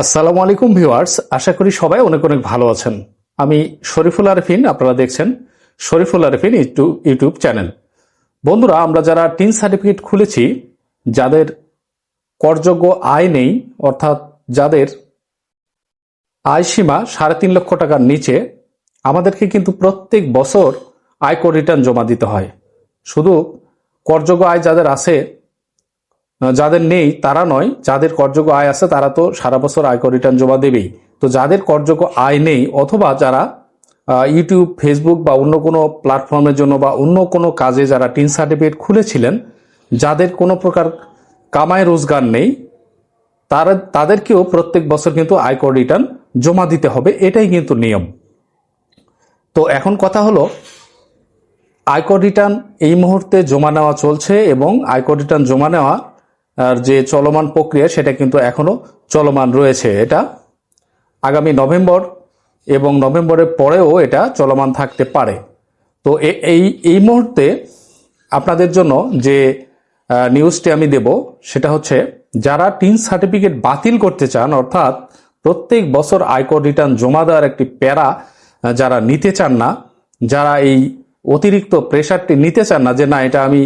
আসসালামু আলাইকুম ভিউয়ার্স, আশা করি সবাই অনেক অনেক ভালো আছেন। আমি শরীফুল আরফিন, আপনারা দেখছেন শরীফুল আরফিন ইউটিউব চ্যানেল। বন্ধুরা, আমরা যারা টিন সার্টিফিকেট খুলেছি, যাদের করযোগ্য আয় নেই, অর্থাৎ যাদের আয় সীমা সাড়ে তিন লক্ষ টাকার নিচে, আমাদেরকে কিন্তু প্রত্যেক বছর আয়কর রিটার্ন জমা দিতে হয়। শুধু করযোগ্য আয় যাদের আছে যাদের নেই, তারা নয়, যাদের করযোগ্য আয় আছে, তারা তো সারা বছর আয়কর রিটার্ন জমা দেবেই। তো যাদের করযোগ্য আয় নেই, অথবা যারা ইউটিউব ফেসবুক বা অন্য কোনো প্ল্যাটফর্মের জন্য বা অন্য কোনো কাজে যারা টিন সার্টিফিকেট খুলেছিলেন, যাদের কোনো প্রকার কামাই রোজগার নেই, তারা, তাদেরকেও প্রত্যেক বছর কিন্তু আয়কর রিটার্ন জমা দিতে হবে, এটাই কিন্তু নিয়ম। তো এখন কথা হলো, আয়কর রিটার্ন এই মুহূর্তে জমা নেওয়া চলছে এবং আয়কর রিটার্ন জমা নেওয়া আর যে চলমান প্রক্রিয়া, সেটা কিন্তু এখনও চলমান রয়েছে। এটা আগামী নভেম্বর এবং নভেম্বরের পরেও এটা চলমান থাকতে পারে। তো এই এই মুহূর্তে আপনাদের জন্য যে নিউজটি আমি দেব, সেটা হচ্ছে যারা টিন সার্টিফিকেট বাতিল করতে চান, অর্থাৎ প্রত্যেক বছর আয়কর রিটার্ন জমা দেওয়ার একটি প্যারা যারা নিতে চান না, যারা এই অতিরিক্ত প্রেশারটি নিতে চান না, যে না, এটা আমি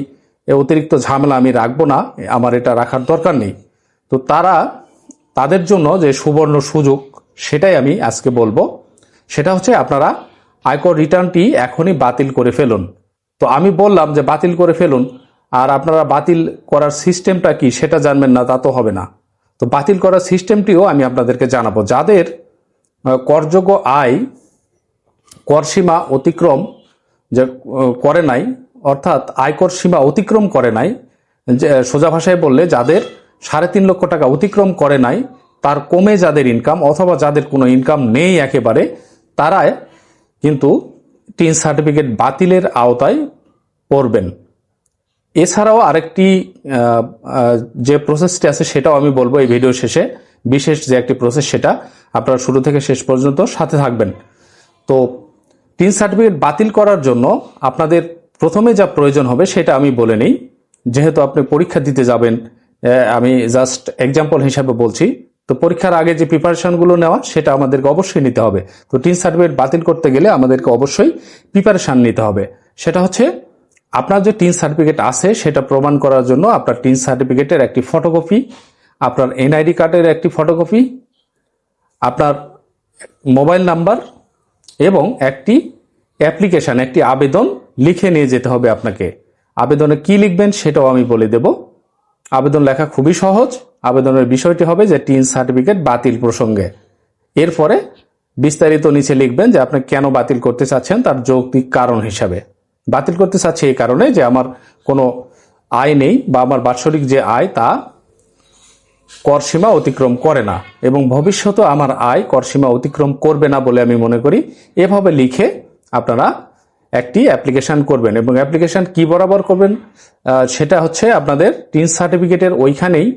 অতিরিক্ত ঝামেলা আমি রাখব না আমার এটা রাখার দরকার নেই। তো তারা তাদের জন্য যে সুবর্ণ সুযোগ, সেটাই আমি আজকে বলব। সেটা হচ্ছে আপনারা আয়কর রিটার্নটি এখনই বাতিল করে ফেলুন। তো আমি বললাম যে বাতিল করে ফেলুন, আর আপনারা বাতিল করার সিস্টেমটা কি সেটা জানবেন না, তা তো হবে না। তো বাতিল করার সিস্টেমটিও আমি আপনাদেরকে জানাব। যাদের করযোগ্য আয়, করসীমা অতিক্রম যে করে নাই অর্থাৎ আয়কর সীমা অতিক্রম করে নাই। যে, সোজা ভাষায় বললে যাদের সাড়ে তিন লক্ষ টাকা অতিক্রম করে নাই, তার কমে যাদের ইনকাম অথবা যাদের কোনো ইনকাম নেই একেবারে তারা কিন্তু টিন সার্টিফিকেট বাতিলের আওতায় পড়বেন। এছাড়াও আরেকটি যে প্রসেসটি আছে সেটাও আমি বলব এই ভিডিও শেষে। বিশেষ যে একটি প্রসেস সেটা আপনারা শুরু থেকে শেষ পর্যন্ত সাথে থাকবেন। তো টিন সার্টিফিকেট বাতিল করার জন্য আপনাদের প্রথমে যা প্রয়োজন হবে সেটা আমি বলে নেই। যেহেতু আপনি পরীক্ষা দিতে যাবেন আমি জাস্ট এক্সাম্পল হিসাবে বলছি। তো পরীক্ষার আগে যে প্রিপারেশনগুলো নেওয়া, সেটা আমাদেরকে অবশ্যই নিতে হবে। তো টিন সার্টিফিকেট বাতিল করতে গেলে আমাদেরকে অবশ্যই প্রিপারেশান নিতে হবে। সেটা হচ্ছে, আপনার যে টিন সার্টিফিকেট আছে, সেটা প্রমাণ করার জন্য আপনার টিন সার্টিফিকেটের একটি ফটোকপি আপনার এনআইডি কার্ডের একটি ফটোকপি আপনার মোবাইল নাম্বার এবং একটি অ্যাপ্লিকেশন একটি আবেদন লিখে নিয়ে যেতে হবে আপনাকে। আবেদনে কি লিখবেন সেটাও আমি বলে দেব। আবেদন লেখা খুবই সহজ। আবেদনের বিষয়টি হবে যে টিন সার্টিফিকেট বাতিল প্রসঙ্গে। এরপরে বিস্তারিত নিচে লিখবেন যে আপনি কেন বাতিল করতে চাচ্ছেন তার যৌক্তিক কারণ হিসাবে। বাতিল করতে চাচ্ছি এই কারণে যে আমার কোনো আয় নেই বা আমার বাৎসরিক যে আয় তা কর সীমা অতিক্রম করে না এবং ভবিষ্যতে আমার আয় কর সীমা অতিক্রম করবে না বলে আমি মনে করি। এভাবে লিখে আপনারা একটি অ্যাপ্লিকেশন করবেন এবং অ্যাপ্লিকেশন কি বরাবর করবেন সেটা হচ্ছে আপনাদের টিন সার্টিফিকেটের ওইখানেই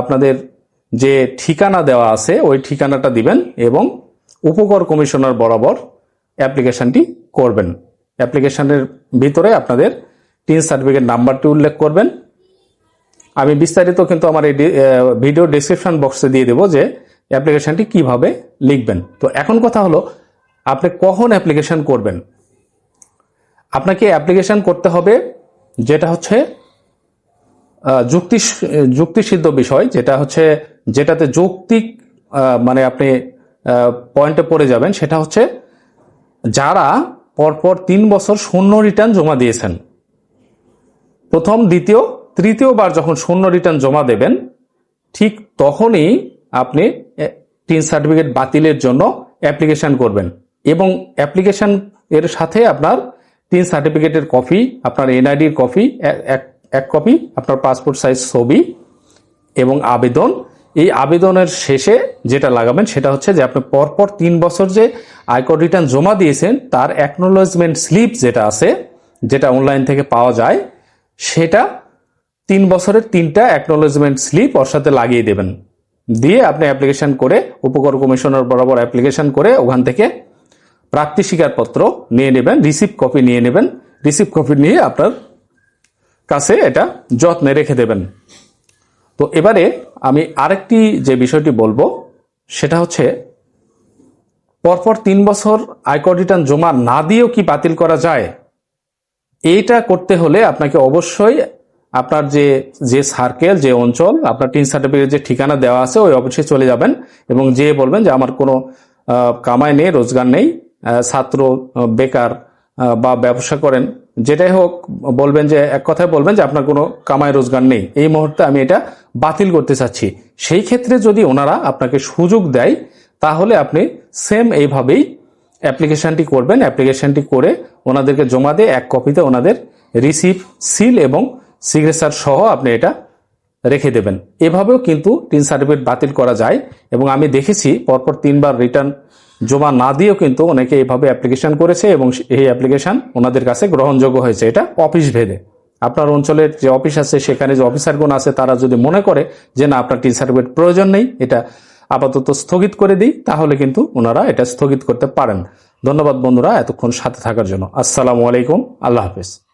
আপনাদের যে ঠিকানা দেওয়া আছে, ওই ঠিকানাটা দিবেন এবং উপকর কমিশনার বরাবর অ্যাপ্লিকেশনটি করবেন। অ্যাপ্লিকেশানের ভিতরে আপনাদের টিন সার্টিফিকেট নাম্বারটি উল্লেখ করবেন। আমি বিস্তারিত কিন্তু আমার এই ভিডিও ডিসক্রিপশন বক্সে দিয়ে দেবো যে অ্যাপ্লিকেশনটি কীভাবে লিখবেন। তো এখন কথা হলো, আপনি কখন অ্যাপ্লিকেশন করবেন? আপনাকে অ্যাপ্লিকেশন করতে হবে যেটা হচ্ছে যুক্তি, যুক্তিসিদ্ধ বিষয়, যেটা হচ্ছে যেটাতে যৌক্তিক মানে আপনি পয়েন্টে পড়ে যাবেন, সেটা হচ্ছে যারা পরপর তিন বছর শূন্য রিটার্ন জমা দিয়েছেন। প্রথম, দ্বিতীয় তৃতীয়বার যখন শূন্য রিটার্ন জমা দেবেন, ঠিক তখনই আপনি টিন সার্টিফিকেট বাতিলের জন্য অ্যাপ্লিকেশন করবেন। এবং অ্যাপ্লিকেশান এর সাথে আপনার টিন সার্টিফিকেটের কপি আপনার এনআইডির কপি এক কপি আপনার পাসপোর্ট সাইজ ছবি এবং আবেদন। এই আবেদনের শেষে যেটা লাগাবেন সেটা হচ্ছে যে আপনি পরপর তিন বছর যে আয়কর রিটার্ন জমা দিয়েছেন, তার অ্যাকনোলজমেন্ট স্লিপ যেটা আছে, যেটা অনলাইন থেকে পাওয়া যায়, সেটা তিন বছরের তিনটা অ্যাকনোলজমেন্ট স্লিপ ওর সাথে লাগিয়ে দেবেন। দিয়ে আপনি অ্যাপ্লিকেশন করে, উপকর কমিশনার বরাবর অ্যাপ্লিকেশন করে ওখান থেকে প্রাপ্তি স্বীকারপত্র নিয়ে নেবেন রিসিভ কপি নিয়ে নেবেন রিসিভ কপি নিয়ে আপনার কাছে এটা যত্নে রেখে দেবেন। তো এবারে আমি আরেকটি যে বিষয়টি বলব, সেটা হচ্ছে পরপর তিন বছর আয়কর রিটার্ন জমা না দিয়েও কি বাতিল করা যায়? এইটা করতে হলে আপনাকে অবশ্যই আপনার যে যে সার্কেল যে অঞ্চল, আপনার টিন সার্টিফিকেট যে ঠিকানা দেওয়া আছে, ওই অফিসে চলে যাবেন এবং যে বলবেন যে আমার কোনো কামাই নেই, রোজগার নেই। ছাত্র বেকার বা ব্যবসা করেন, যেটাই হোক, বলবেন যে, এক কথায় বলবেন যে, আপনার কোনো কামাই রোজগার নেই। এই মুহূর্তে আমি এটা বাতিল করতে চাচ্ছি। সেই ক্ষেত্রে যদি ওনারা আপনাকে সুযোগ দেয়, তাহলে আপনি সেম এইভাবেই অ্যাপ্লিকেশনটি করবেন। অ্যাপ্লিকেশনটি করে ওনাদেরকে জমা দিয়ে এক কপিতে ওনাদের রিসিভ সিল এবং সিগনেচার সহ আপনি এটা রেখে দেবেন। এভাবেও কিন্তু টিন সার্টিফিকেট বাতিল করা যায় এবং আমি দেখেছি, পরপর তিনবার রিটার্ন জমা না দিয়েও কিন্তু অনেকে এইভাবে অ্যাপ্লিকেশন করেছে এবং এই অ্যাপ্লিকেশন ওনাদের কাছে গ্রহণযোগ্য হয়েছে। এটা অফিস ভেদে। আপনার অঞ্চলের যে অফিস আছে, সেখানে যে অফিসারগণ আছে, তারা যদি মনে করে যে না, আপনার টি সার্টিফিকেট প্রয়োজন নেই, এটা আপাতত স্থগিত করে দিই, তাহলে কিন্তু ওনারা এটা স্থগিত করতে পারেন। ধন্যবাদ বন্ধুরা, এতক্ষণ সাথে থাকার জন্য। আসসালামু আলাইকুম, আল্লাহ হাফেজ।